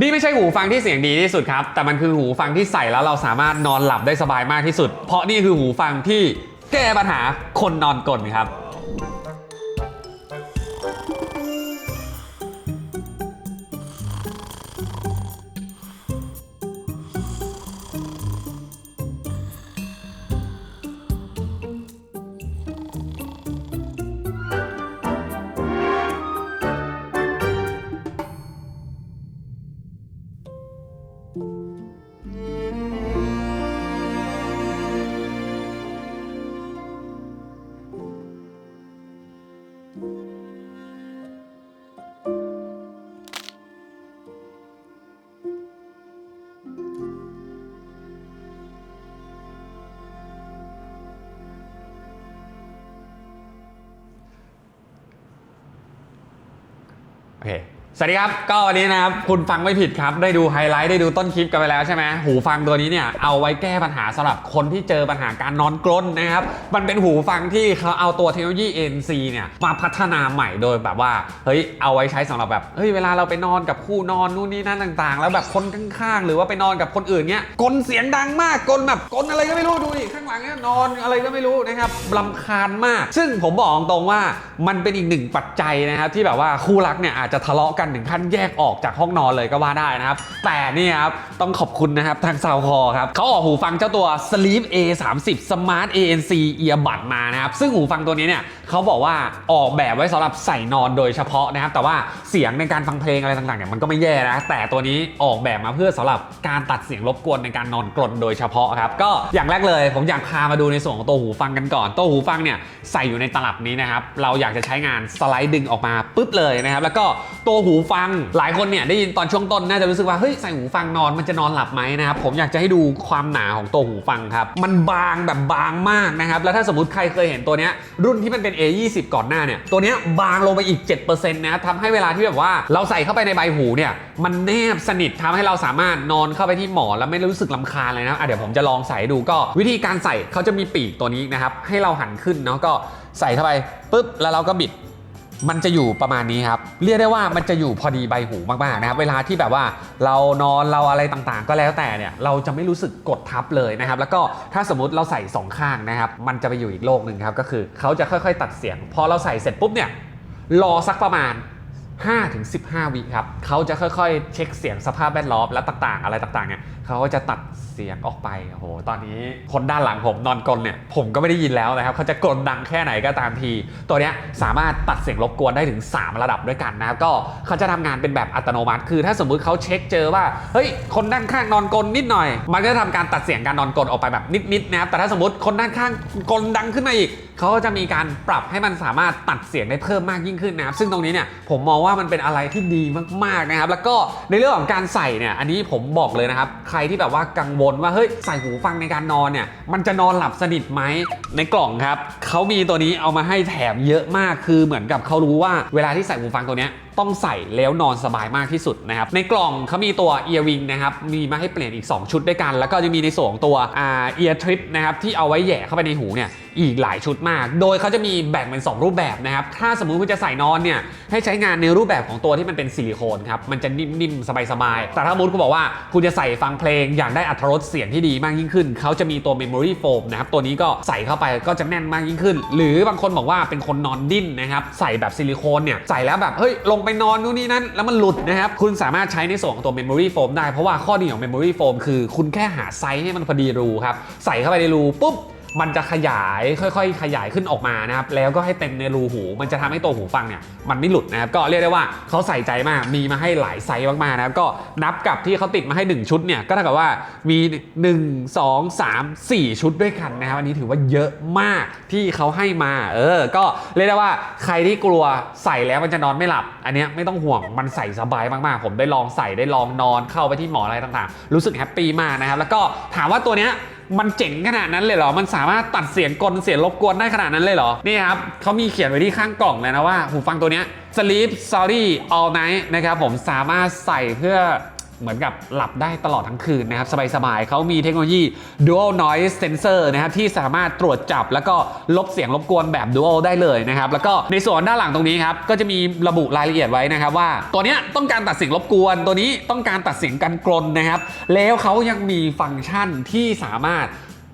นี่ไม่ใช่หูฟังที่เสียงดีที่สุดครับ แต่มันคือหูฟังที่ใส่แล้วเราสามารถนอนหลับได้สบายมากที่สุด เพราะนี่คือหูฟังที่แก้ปัญหาคนนอนกลนครับ โอเค สวัสดีครับ ก็วันนี้นะครับ คุณฟังไม่ผิดครับ ได้ดูไฮไลท์ได้ดูต้นคลิปกันไปแล้วใช่ไหมหูฟังตัวนี้เนี่ยเอาไว้แก้ปัญหาสำหรับคนที่เจอปัญหาการนอนกรนนะครับ มันเป็นหูฟังที่เขาเอาตัวเทคโนโลยี NC เนี่ยมาพัฒนาใหม่โดยแบบว่าเฮ้ยเอาไว้ใช้สำหรับแบบเฮ้ยเวลาเราไปนอนกับคู่นอนนู่นนี่นั่นต่างๆ แล้วแบบคนข้างๆ หรือว่าไปนอนกับคนอื่นเนี่ยกลนเสียงดังมากกลนแบบกลนอะไรก็ไม่รู้ดูดิข้างหลังเนี่ยนอนอะไรก็ไม่รู้นะครับลำคาญมาก ซึ่งผมบอกตรงว่ามันเป็นอีกหนึ่งปัจจัยนะครับที่แบบว่าคู่รักเนี่ยอาจจะทะเลาะกันถึงขั้นแยกออกจากห้องนอนเลยก็ว่าได้นะครับ แต่นี่ครับ ต้องขอบคุณนะครับทางซาวคอครับเขาออกหูฟังเจ้าตัว Sleep A 3 0 Smart ANC Earbud มานะครับ ซึ่งหูฟังตัวนี้เนี่ยเขาบอกว่าออกแบบไว้สำหรับใส่นอนโดยเฉพาะนะครับ แต่ว่าเสียงในการฟังเพลงอะไรต่างๆเนี่ยมันก็ไม่แย่นะ แต่ตัวนี้ออกแบบมาเพื่อสำหรับการตัดเสียงรบกวนในการนอนกรนโดยเฉพาะครับ ก็อย่างแรกเลยผมอยากพามาดูในส่วนของตัวหูฟังกันก่อน ตัวหูฟังเนี่ยใส่อยู่ในตลับนี้นะครับ เราอยากจะใช้งานสไลด์ดึงออกมาปุ๊บเลยนะครับ แล้วก็ตัวหููฟัง หลายคนเนี่ยได้ยินตอนช่วงต้นน่าจะรู้สึกว่าเฮ้ยใส่หูฟังนอนมันจะนอนหลับไหมนะครับผมอยากจะให้ดูความหนาของตัวหูฟังครับมันบางแบบบางมากนะครับแล้วถ้าสมมติใครเคยเห็นตัวเนี้ยรุ่นที่มันเป็น A20 ก่อนหน้าเนี่ยตัวเนี้ยบางลงไปอีก 7%นะครับทำให้เวลาที่แบบว่าเราใส่เข้าไปในใบหูเนี่ยมันแนบสนิททำให้เราสามารถนอนเข้าไปที่หมอนแล้วไม่รู้สึกลำคาญเลยนะะเดี๋ยวผมจะลองใส่ดูก็ วิธีการใส่เขาจะมีปีกตัวนี้นะครับให้เราหันขึ้นเนาะก็ใส่เข้าไปปุ๊บแล้วเราก็บิด มันจะอยู่ประมาณนี้ครับ เรียกได้ว่ามันจะอยู่พอดีใบหูมากๆนะครับ เวลาที่แบบว่าเรานอนเราอะไรต่างๆ ก็แล้วแต่เนี่ยเราจะไม่รู้สึกกดทับเลยนะครับ แล้วก็ถ้าสมมติเราใส่สองข้างนะครับ มันจะไปอยู่อีกโลกหนึ่งครับ ก็คือเขาจะค่อยๆ ตัดเสียง พอเราใส่เสร็จปุ๊บเนี่ยรอสักประมาณ 5-15 วิครับเขาจะค่อยๆ เช็คเสียงสภาพแวดล้อมและต่างๆ อะไรต่างๆเนี่ยเขาก็จะตัดเสียงออกไปโอ้โหตอนนี้คนด้านหลังผมนอนกลนเนี่ยผมก็ไม่ได้ยินแล้วนะครับเขาจะกลนดังแค่ไหนก็ตามที ตัวเนี้ยสามารถตัดเสียงรบกวนได้ถึง 3 ระดับด้วยกันนะครับก็เขาจะทำงานเป็นแบบอัตโนมัติ คือถ้าสมมุติเขาเช็คเจอว่าเฮ้ยคนด้านข้างนอนกลนนิดหน่อย มันก็จะทำการตัดเสียงการนอนกลนออกไปแบบนิดๆนะครับแต่ถ้าสมมติคนด้านข้างกลนดังขึ้นมาอีกเขาก็จะมีการปรับให้มันสามารถตัดเสียงได้เพิ่มมากยิ่งขึ้นนะครับซึ่งตรงนี้เนี่ยผมมองว่ามันเป็นอะไรที่ดีมากๆนะครับ แล้วก็ในเรื่องของการใส่เนี่ยอันนี้ผมบอกเลยนะครับ ใครที่แบบว่ากังวลว่าเฮ้ยใส่หูฟังในการนอนเนี่ยมันจะนอนหลับสนิทไหมในกล่องครับเขามีตัวนี้เอามาให้แถมเยอะมากคือเหมือนกับเขารู้ว่าเวลาที่ใส่หูฟังตัวเนี้ย ต้องใส่แล้วนอนสบายมากที่สุดนะครับ ในกล่องเขามีตัว Ear Wing นะครับ มีมาให้เปลี่ยนอีก 2 ชุดด้วยกัน แล้วก็จะมีในส่วนของตัวเอ่า Ear Trip นะครับที่เอาไว้แหย่เข้าไปในหูเนี่ยอีกหลายชุดมาก โดยเขาจะมีแบ่งเป็น 2 รูปแบบนะครับ ถ้าสมมุติคุณจะใส่นอนเนี่ยให้ใช้งานในรูปแบบของตัวที่มันเป็นซิลิโคนครับ มันจะนิ่มๆ สบายๆ แต่ถ้าสมมติคุณบอกว่าคุณจะใส่ฟังเพลง อยากได้อัตรรสเสียงที่ดีมากยิ่งขึ้น เขาจะมีตัว Memory Foam นะครับ ตัวนี้ก็ใส่เข้าไปก็จะแน่นมากยิ่งขึ้น หรือบางคนบอกว่าเป็นคนนอนดิ้นนะครับ ใส่แบบซิลิโคนเนี่ยใส่แล้วแบบเฮ้ยลงไปนอนนู่นนี่นั่นแล้วมันหลุดนะครับ คุณสามารถใช้ในส่วนของตัว Memory Foam ได้เพราะว่าข้อดีของ Memory Foam คือคุณแค่หาไซส์ให้มันพอดีรูครับ ใส่เข้าไปในรูปุ๊บ มันจะขยายค่อยๆ ขยายขึ้นออกมานะครับแล้วก็ให้เต็มในรูหู มันจะทำให้ตัวหูฟังเนี่ยมันไม่หลุดนะครับก็เรียกได้ว่าเขาใส่ใจมากมีมาให้หลายไซส์มากๆนะครับก็นับกับที่เขาติดมาให้ 1 ชุดเนี่ยก็เท่ากับว่ามี 1 2 3 4 ชุดด้วยกันนะครับอันนี้ถือว่าเยอะมากที่เขาให้มาเออ ก็เรียกได้ว่าใครที่กลัวใส่แล้วมันจะนอนไม่หลับ อันนี้ไม่ต้องห่วงมันใส่สบายมากๆ ผมได้ลองใส่ได้ลองนอนเข้าไปที่หมออะไรต่างๆ รู้สึกแฮปปี้มากนะครับแล้วก็ถามว่าตัวเนี้ย มันเจ๋งขนาดนั้นเลยเหรอ มันสามารถตัดเสียงกลเสียงรบกวนได้ขนาดนั้นเลยเหรอ นี่ครับเขามีเขียนไว้ที่ข้างกล่องเลยนะว่าหูฟังตัวเนี้ย Sleep Sorry All Night นะครับผมสามารถใส่เพื่อ เหมือนกับหลับได้ตลอดทั้งคืนนะครับ สบายๆเขามีเทคโนโลยี dual noise sensor นะครับ ที่สามารถตรวจจับแล้วก็ลบเสียงรบกวนแบบ dual ได้เลยนะครับ แล้วก็ในส่วนด้านหลังตรงนี้ครับ ก็จะมีระบุรายละเอียดไว้นะครับว่า ตัวเนี้ยต้องการตัดเสียงรบกวน ตัวนี้ต้องการตัดเสียงกันกรนนะครับ แล้วเขายังมีฟังก์ชันที่สามารถ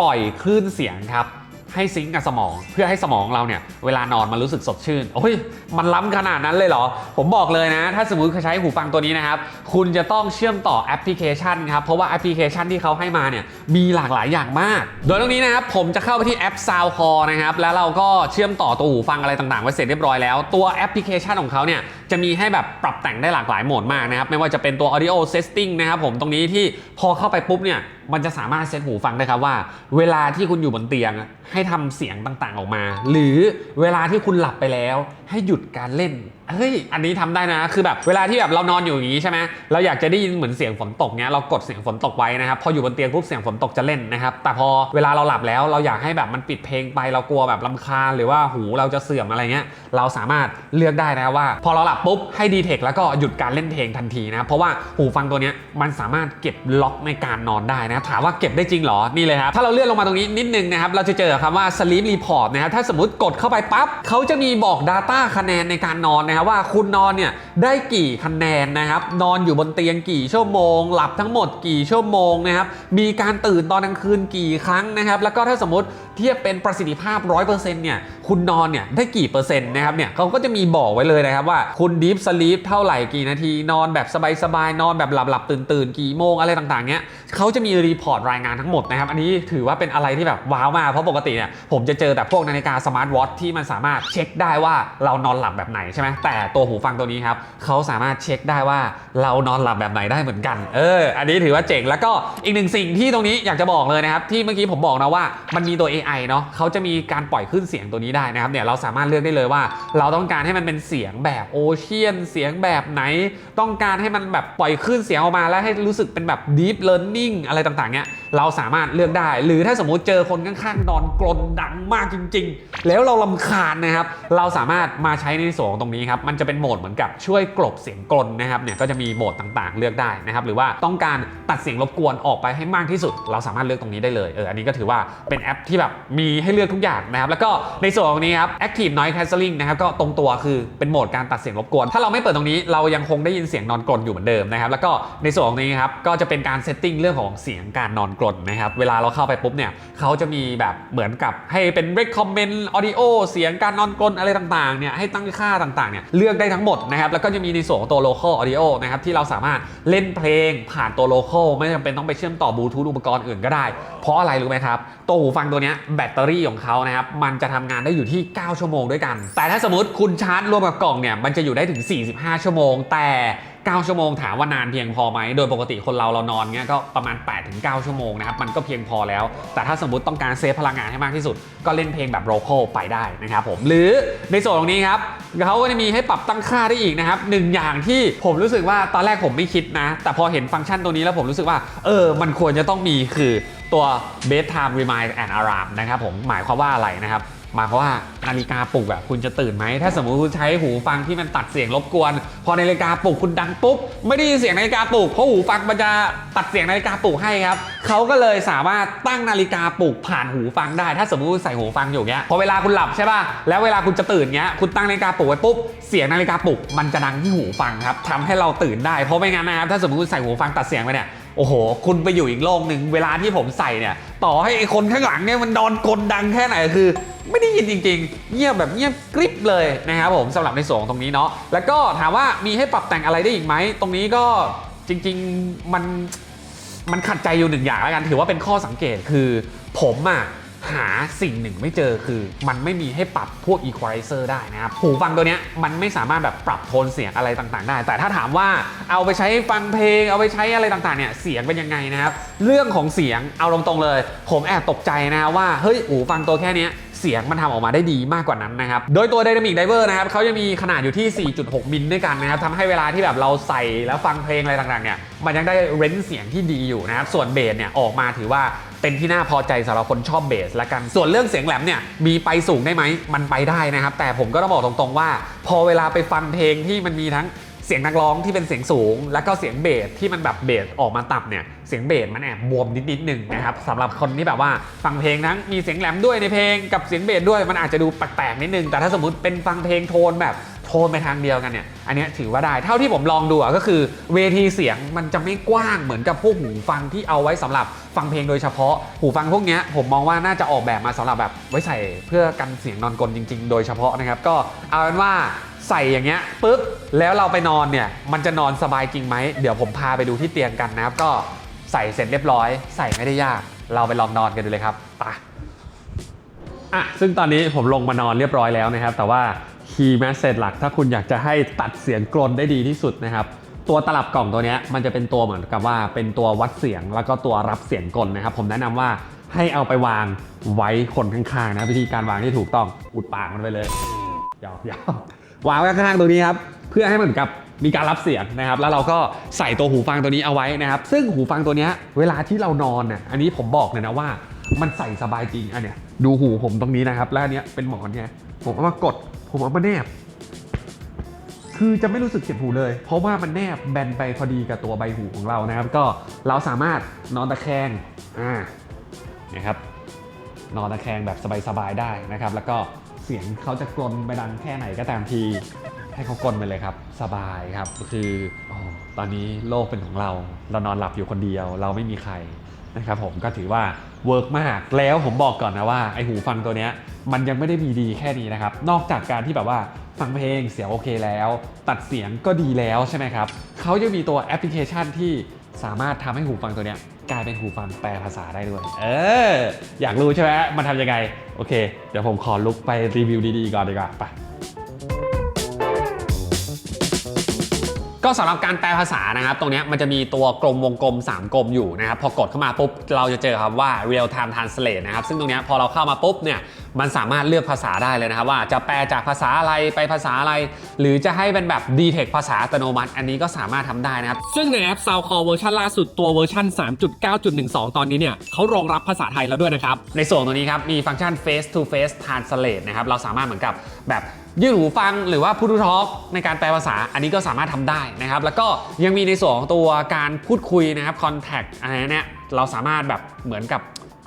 ปล่อยคลื่นเสียงครับ ให้ซิงกับสมอง เพื่อให้สมองเราเนี่ยเวลานอนมันรู้สึกสดชื่นโอ้ยมันล้ำขนาดนั้นเลยเหรอ ผมบอกเลยนะ ถ้าสมมติใช้หูฟังตัวนี้นะครับ คุณจะต้องเชื่อมต่อแอปพลิเคชันครับ เพราะว่าแอปพลิเคชันที่เขาให้มาเนี่ยมีหลากหลายอย่างมาก โดยตรงนี้นะครับผมจะเข้าไปที่แอป SoundCall นะครับ แล้วเราก็เชื่อมต่อตัวหูฟังอะไรต่างๆไว้เสร็จเรียบร้อยแล้ว ตัวแอปพลิเคชันของเขาเนี่ยจะมีให้แบบปรับแต่งได้หลากหลายโหมดมากนะครับไม่ว่าจะเป็นตัว audio setting นะครับผมตรงนี้ที่พอเข้าไปปุ๊บเนี่ย มันจะสามารถเซตหูฟังได้ครับว่า เวลาที่คุณอยู่บนเตียงให้ทำเสียงต่างๆออกมา หรือเวลาที่คุณหลับไปแล้วให้หยุดการเล่น เฮ้ย อันนี้ทำได้นะ คือแบบเวลาที่แบบเรานอนอยู่อย่างนี้ใช่ไหมเราอยากจะได้ยินเหมือนเสียงฝนตกเนี้ย เรากดเสียงฝนตกไว้นะครับ พออยู่บนเตียงปุ๊บเสียงฝนตกจะเล่นนะครับ แต่พอเวลาเราหลับแล้วเราอยากให้แบบมันปิดเพลงไป เรากลัวแบบลำคาญหรือว่าหูเราจะเสื่อมอะไรเงี้ย เราสามารถเลือกได้นะว่า พอเราหลับปุ๊บให้ดีเทคแล้วก็หยุดการเล่นเพลงทันทีนะ เพราะว่าหูฟังตัวเนี้ยมันสามารถเก็บล็อกในการนอนได้นะ ถามว่าเก็บได้จริงเหรอ นี่เลยครับ ถ้าเราเลื่อนลงมาตรงนี้นิดนึงนะครับ เราจะเจอคำว่า sleep report นะครับถ้าสมมติกดเข้าไปปั๊บเขาจะมีบอก Data คะแนนในการนอนนะครับว่าคุณนอนเนี่ยได้กี่คะแนนนะครับ นอนอยู่บนเตียงกี่ชั่วโมง หลับทั้งหมดกี่ชั่วโมงนะครับมีการตื่นตอนกลางคืนกี่ครั้งนะครับ แล้วก็ถ้าสมมติ เทียบเป็นประสิทธิภาพ 100%เนี่ยคุณนอนเนี่ยได้กี่เปอร์เซ็นต์นะครับเนี่ยเขาก็จะมีบอกไว้เลยนะครับว่าคุณ deep sleep เท่าไหร่กี่นาที นอนแบบสบายๆนอนแบบหลับหลับตื่นตื่นๆกี่โมงอะไรต่างๆเนี่ยเขาจะมีรีพอร์ตรายงานทั้งหมดนะครับอันนี้ถือว่าเป็นอะไรที่แบบว้าวมากเพราะปกติเนี่ยผมจะเจอแต่พวกนาฬิกาสมาร์ทวอทที่มันสามารถเช็คได้ว่าเรานอนหลับแบบไหนใช่ไหมแต่ตัวหูฟังตัวนี้ครับเขาสามารถเช็คได้ว่าเรานอนหลับแบบไหนได้เหมือนกันเอออันนี้ถือว่าเจ๋งแล้วก็อีกหนึ่งสิ่งที่ตรงนี้อยากจะบอกเลยนะครับที่เมื่อกี้ผมบอกนะว่ามันมีตัว AI เนาะเขาจะมีการปล่อยขึ้นเสียงตัวนี้ได้นะครับเนี่ยเราสามารถเลือกได้เลยว่า เราต้องการให้มันเป็นเสียงแบบโอเชียนเสียงแบบไหน ต้องการให้มันแบบปล่อยขึ้นเสียงออกมาแล้วให้รู้สึกเป็นแบบ deep learning อะไรต่างๆเนี่ยเราสามารถเลือกได้ หรือถ้าสมมุติเจอคนข้างๆนอนกรนดังมากจริง ๆ แล้วเราลำคาญนะครับ เราสามารถมาใช้ในส่วนของตรงนี้ครับมันจะเป็นโหมดเหมือนกับช่วยกลบเสียงกรนนะครับเนี่ยก็จะมีโหมดต่างๆ เลือกได้นะครับหรือว่าต้องการตัดเสียงรบกวนออกไปให้มากที่สุด เราสามารถเลือกตรงนี้ได้เลยเอออันนี้ก็ถือว่าเป็นแอปที่แบบมีให้เลือกทุกอย่างนะครับ แล้วก็ในส่วนของนี้ครับ Active Noise Cancelling นะครับก็ตรงตัวคือเป็นโหมดการตัดเสียงรบกวน ถ้าเราไม่เปิดตรงนี้เรายังคงได้ยินเสียงนอนกรนอยู่เหมือนเดิมนะครับ แล้วก็ในส่วนของนี้ครับก็จะเป็นการเซตติ้งเรื่องของเสียงการนอนกรนนะครับ เวลาเราเข้าไปปุ๊บเนี่ยเขาจะมีแบบเหมือนกับให้เป็น recommend audio เสียงการนอนกรนอะไรต่างๆเนี่ยให้ตั้งค่าต่างๆเนี่ยเลือกได้ทั้งหมดนะครับ แล้วก็จะมีในส่วนของตัว local audio นะครับที่เราสามารถเล่นเพลงผ่านตัว local ไม่จำเป็นต้องไปเชื่อมต่อบลูทูธอุปกรณ์อื่นก็ได้ เพราะอะไรรู้ไหมครับ ตัวหูฟังตัวเนี้ยแบตเตอรี่ของเขานะครับมันจะทำงานได้อยู่ที่ 9 ชั่วโมงด้วยกัน แต่ถ้าสมมติคุณชาร์จรวมกับกล่องเนี่ยมันจะอยู่ได้ถึง 45 ชั่วโมง แต่ 9 ชั่วโมงถามว่านานเพียงพอไหมโดยปกติคนเราเรานอนเงี้ยก็ประมาณ 8-9 ชั่วโมงนะครับมันก็เพียงพอแล้ว แต่ถ้าสมมติต้องการเซฟพลังงานให้มากที่สุด ก็เล่นเพลงแบบโ o คไปได้นะครับผมหรือในส่วนตรงนี้ครับเขาก็จะมีให้ปรับตั้งค่าได้อีกนะครับหนึ่งอย่างที่ผมรู้สึกว่าตอนแรกผมไม่คิดนะ แต่พอเห็นฟังก์ชันตัวนี้แล้วผมรู้สึกว่าเออมันควรจะต้องมีคือ ตัว bedtime remind and alarm นะครับผมหมายความว่าอะไรนะครับหมายความว่านาฬิกาปลุกอะคุณจะตื่นไหม ถ้าสมมติคุณใช้หูฟังที่มันตัดเสียงรบกวน พอนาฬิกาปลุกคุณดังปุ๊บ ไม่ได้ยินเสียงนาฬิกาปลุกเพราะหูฟังมันจะตัดเสียงนาฬิกาปลุกให้ครับเขาก็เลยสามารถตั้งนาฬิกาปลุกผ่านหูฟังได้ ถ้าสมมติคุณใส่หูฟังอยู่เงี้ยพอเวลาคุณหลับใช่ป่ะแล้วเวลาคุณจะตื่นเงี้ยคุณตั้งนาฬิกาปลุกไว้ปุ๊บเสียงนาฬิกาปลุกมันจะดังที่หูฟังครับทำให้เราตื่นได้เพราะไม่งั้นนะครับถ้าสมมติคุณใส่หูฟังตัดเสียงไปเนี่ย โอ้โห คุณไปอยู่อีกโลกหนึ่งเวลาที่ผมใส่เนี่ย ต่อให้ไอ้คนข้างหลังเนี่ยมันนอนกลดังแค่ไหนคือ ไม่ได้ยินจริง ๆ เงียบแบบเงียบกริบเลยนะครับผมสำหรับในส่วนของตรงนี้เนาะแล้วก็ถามว่ามีให้ปรับแต่งอะไรได้อีกไหมตรงนี้ก็จริง ๆ มันมันขัดใจอยู่หนึ่งอย่างแล้วกันถือว่าเป็นข้อสังเกตคือผมอะ หาสิ่งหนึ่งไม่เจอคือ มันไม่มีให้ปรับพวก equalizer ได้นะครับ หูฟังตัวเนี้ยมันไม่สามารถแบบปรับโทนเสียงอะไรต่างๆ ได้ แต่ถ้าถามว่าเอาไปใช้ฟังเพลง เอาไปใช้อะไรต่างๆเนี่ยเสียงเป็นยังไงนะครับ เรื่องของเสียงเอาตรงๆเลย ผมแอบตกใจนะว่าเฮ้ยหูฟังตัวแค่นี้เสียงมันทำออกมาได้ดีมากกว่านั้นนะครับ โดยตัว Dynamic Diver นะครับเขาจะมีขนาดอยู่ที่ 4.6 มิลด้วยกันนะครับทำให้เวลาที่แบบเราใส่แล้วฟังเพลงอะไรต่างๆเนี่ยมันยังได้เรนจ์เสียงที่ดีอยู่นะครับ ส่วนเบสเนี่ยออกมาถือว่า เป็นที่น่าพอใจสำหรับคนชอบเบสละกัน ส่วนเรื่องเสียงแหลมเนี่ยมีไปสูงได้ไหมมันไปได้นะครับ แต่ผมก็ต้องบอกตรงๆว่า พอเวลาไปฟังเพลงที่มันมีทั้งเสียงนักร้องที่เป็นเสียงสูง แล้วก็เสียงเบสที่มันแบบเบสออกมาต่ำเนี่ยเสียงเบสมันแอบบวมนิดนิดหนึ่งนะครับสำหรับคนที่แบบว่าฟังเพลงทั้งมีเสียงแหลมด้วยในเพลงกับเสียงเบสด้วยมันอาจจะดูแปลกๆนิดนึงแต่ถ้าสมมติเป็นฟังเพลงโทนแบบ นไปทางเดียวกันเนี่ย อันนี้ถือว่าได้ เท่าที่ผมลองดูอะก็คือเวทีเสียงมันจะไม่กว้างเหมือนกับพวกหูฟังที่เอาไว้สำหรับฟังเพลงโดยเฉพาะ หูฟังพวกนี้ผมมองว่าน่าจะออกแบบมาสำหรับแบบไว้ใส่เพื่อกันเสียงนอนกลจริง ๆ โดยเฉพาะนะครับ ก็เอาเป็นว่าใส่อย่างเงี้ยปุ๊บแล้วเราไปนอนเนี่ยมันจะนอนสบายจริงไหมเดี๋ยวผมพาไปดูที่เตียงกันนะครับก็ใส่เสร็จเรียบร้อย ใส่ไม่ได้ยาก เราไปลองนอนกันดูเลยครับไปอะซึ่งตอนนี้ผมลงมานอนเรียบร้อยแล้วนะครับ แต่ว่า คีย์แมสเซจหลัก ถ้าคุณอยากจะให้ตัดเสียงกรนได้ดีที่สุดนะครับ ตัวตลับกล่องตัวนี้มันจะเป็นตัวเหมือนกับว่าเป็นตัววัดเสียง แล้วก็ตัวรับเสียงกลนนะครับ ผมแนะนำว่าให้เอาไปวางไว้คนข้างๆนะวิธีการวางที่ถูกต้องอุดปากมันไปเลยยอกยอกวางไว้ข้างๆตรงนี้ครับเพื่อให้เหมือนกับมีการรับเสียงนะครับ แล้วเราก็ใส่ตัวหูฟังตัวนี้เอาไว้นะครับ ซึ่งหูฟังตัวนี้เวลาที่เรานอนเนี่ยอันนี้ผมบอกเลยนะว่า มันใส่สบายจริงอันเนี้ยดูหูผมตรงนี้นะครับ แล้วอันเนี้ยเป็นหมอนเนี่ยผมเอามากด ผมเอามาแนบ คือจะไม่รู้สึกเจ็บหูเลย เพราะว่ามันแนบแบนไปพอดีกับตัวใบหูของเรานะครับ ก็เราสามารถนอนตะแคงอ่านะครับนอนตะแคงแบบสบายๆได้นะครับ แล้วก็เสียงเขาจะกลนไปดังแค่ไหนก็ตามทีให้เขากลนไปเลยครับ สบายครับคืออตอนนี้โลกเป็นของเรา เรานอนหลับอยู่คนเดียว เราไม่มีใคร นะครับผมก็ถือว่าเวิร์กมากแล้วผมบอกก่อนนะว่าไอหูฟังตัวเนี้ยมันยังไม่ได้มีดีแค่นี้นะครับ นอกจากการที่แบบว่าฟังเพลงเสียงโอเคแล้ว ตัดเสียงก็ดีแล้วใช่ไหมครับเขายังมีตัวแอปพลิเคชันที่สามารถทำให้หูฟังตัวเนี้ยกลายเป็นหูฟังแปลภาษาได้ด้วย เออ อยากรู้ใช่ไหมมันทำยังไง โอเค เดี๋ยวผมขอลุกไปรีวิวดีๆก่อนดีกว่า ไป ก็สำหรับการแปลภาษานะครับตรงเนี้ยมันจะมีตัวกลมวงกลม 3 กลมอยู่นะครับพอกดเข้ามาปุ๊บเราจะเจอครับว่า real time translate นะครับซึ่งตรงเนี้ยพอเราเข้ามาปุ๊บเนี่ยมันสามารถเลือกภาษาได้เลยนะครับ ว่าจะแปลจากภาษาอะไรไปภาษาอะไร หรือจะให้เป็นแบบ detect ภาษาอัตโนมัติ อันนี้ก็สามารถทำได้นะครับ ซึ่งในแอป SoundCall เวอร์ชันล่าสุดตัวเวอร์ชัน3.9.12 ตอนนี้เนี่ยเขารองรับภาษาไทยแล้วด้วยนะครับในส่วนตรงนี้ครับมีฟังก์ชัน face to face translate นะครับเราสามารถเหมือนกับแบบ ยื่นหูฟังหรือว่าพูดทอ l k ในการแปลภาษาอันนี้ก็สามารถทำได้นะครับ แล้วก็ยังมีในส่วนของตัวการพูดคุยนะครับ contact อะไรเนี่ยเราสามารถแบบเหมือนกับ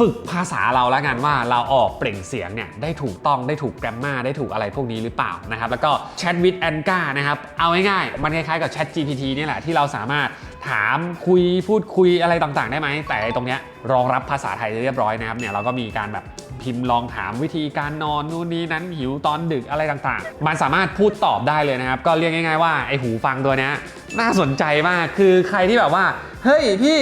ฝึกภาษาเราแล้วกันว่าเราออกเปล่งเสียงเนี่ยได้ถูกต้องได้ถูกแกรมมาได้ถูกอะไรพวกนี้หรือเปล่านะครับ แล้วก็ Chat with Anka นะครับ เอาง่ายๆมันคล้ายๆกับ Chat GPT นี่แหละที่เราสามารถถามคุยพูดคุยอะไรต่างๆ ได้ไหม แต่ไอ้ตรงเนี้ยรองรับภาษาไทยเรียบร้อยนะครับเนี่ยเราก็มีการแบบ พิมพ์ลองถามวิธีการนอนนู่นนี่นั้นหิวตอนดึกอะไรต่างๆ มันสามารถพูดตอบได้เลยนะครับ ก็เรียกง่ายๆว่าไอหูฟังตัวนี้น่าสนใจมากคือใครที่แบบว่า เฮ้ยพี่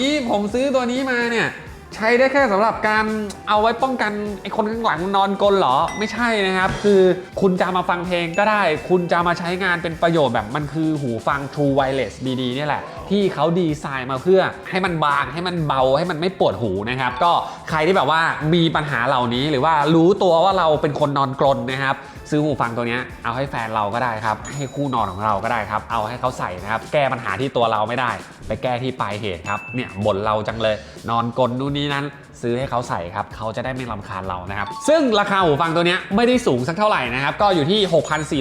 นี่ผมซื้อตัวนี้มาเนี่ยใช้ได้แค่สำหรับการเอาไว้ป้องกันไอ้คนข้างหลังนอนกลเหรอ ไม่ใช่นะครับ คือคุณจะมาฟังเพลงก็ได้ คุณจะมาใช้งานเป็นประโยชน์แบบมันคือหูฟัง True Wireless ดีๆเนี่ยแหละ ที่เขาดีไซน์มาเพื่อให้มันบางให้มันเบาให้มันไม่ปวดหูนะครับ ก็ใครที่แบบว่ามีปัญหาเหล่านี้หรือว่ารู้ตัวว่าเราเป็นคนนอนกรนนะครับ ซื้อหูฟังตัวนี้เอาให้แฟนเราก็ได้ครับ ให้คู่นอนของเราก็ได้ครับ เอาให้เขาใส่นะครับ แก้ปัญหาที่ตัวเราไม่ได้ ไปแก้ที่ปลายเหตุครับเนี่ยบ่นเราจังเลย นอนกลนนู่นนี่นั้น ซื้อให้เขาใส่ครับเขาจะได้ไม่รำคาญเรานะครับ ซึ่งราคาหูฟังตัวเนี้ยไม่ได้สูงสักเท่าไหร่นะครับ ก็อยู่ที่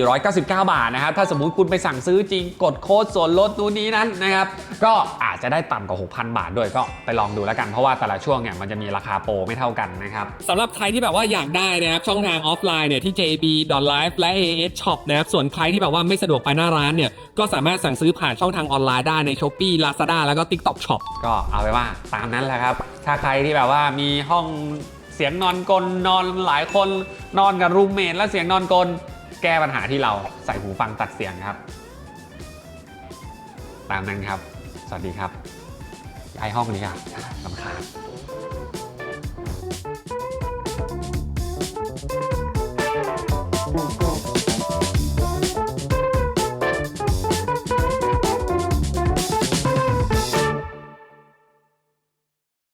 6,499 บาทนะครับ ถ้าสมมุติคุณไปสั่งซื้อจริงกดโค้ดส่วนลดนู่นนี้นั้นนะครับ ก็อาจจะได้ต่ำกว่า 6,000 บาทด้วยก็ไปลองดูแล้วกันเพราะว่าแต่ละช่วงเนี่ยมันจะมีราคาโปรไม่เท่ากันนะครับสำหรับใครที่แบบว่าอยากได้นะครับช่องทางออฟไลน์เนี่ยที่ JB.live และ AS Shop นะครับส่วนใครที่แบบว่าไม่สะดวกไปหน้าร้านเนี่ยก็สามารถสั่งซื้อผ่านช่องทางออนไลน์ได้ใน Shopee Lazada แล้วก็ TikTok Shop ก็เอาไปว่าตามนั้นแหละครับถ้าใครที่แบบว่ามีห้องเสียงนอนกลนอนหลายคนนอนกับรูมเมทแล้วเสียงนอนกลแก้ปัญหาที่เราใส่หูฟังตัดเสียงครับ ตามนั้นครับ สวัสดีครับย้ายห้องนี้ครับลำคาญ